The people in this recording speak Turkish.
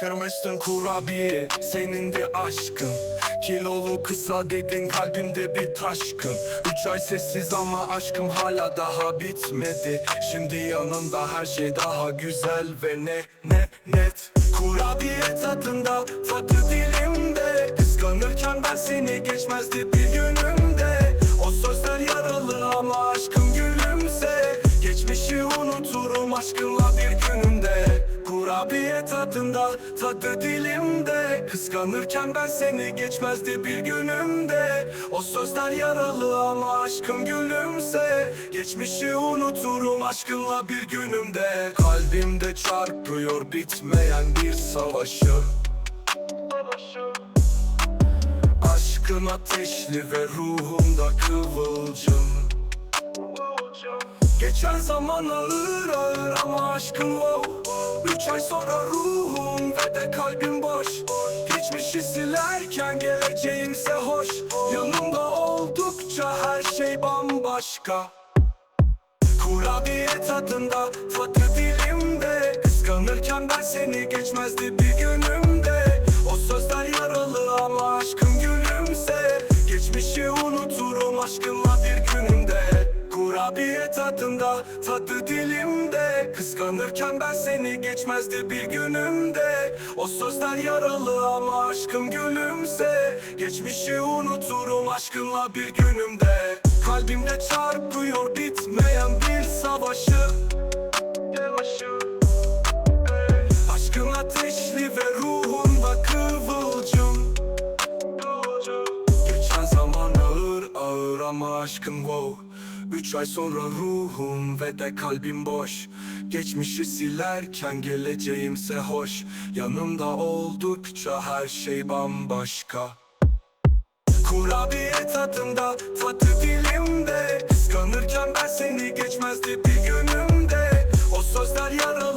Kırmıştın kurabiye senin de aşkın. Kilolu kısa dedin kalbimde bir taşkın. Üç ay sessiz ama aşkım hala daha bitmedi. Şimdi yanında her şey daha güzel ve ne ne net. Kurabiye tadında tadı dilimde. Kıskanırken ben seni geçmezdi bir günümde. O sözler yaralı ama aşkım gülümse. Geçmişi unuturum aşkınla Kurabiye tadında tadı dilimde. Kıskanırken ben seni geçmezdi bir günümde. O sözler yaralı ama aşkım gülümse. Geçmişi unuturum aşkınla bir günümde. Kalbimde çarpıyor bitmeyen bir savaşı. Aşkın ateşli ve ruhumda kıvılcım. Geçen zaman ağır ağır ama aşkın wow Üç ay sonra ruhum ve de kalbim boş. Geçmişi silerken geleceğimse hoş. Yanımda oldukça her şey bambaşka. Kurabiye tadında tadı dilimde Kıskanırken ben seni geçmezdi bir günümde Tadında tadı dilimde. Kıskanırken ben seni geçmezdi bir günümde. O sözler yaralı ama aşkım gülümse. Geçmişi unuturum aşkınla bir günümde. Kalbimde çarpıyor bitmeyen bir savaşı. Aşkın ateşli ve ruhunda kıvılcım. Geçen zaman ağır ağır ama aşkın wow Üç ay sonra ruhum ve de kalbim boş. Geçmişi silerken geleceğimse hoş. Yanımda oldukça her şey bambaşka. Kurabiye tadında tadı dilimde Kıskanırken ben seni geçmezdi bir günümde. O sözler yaralı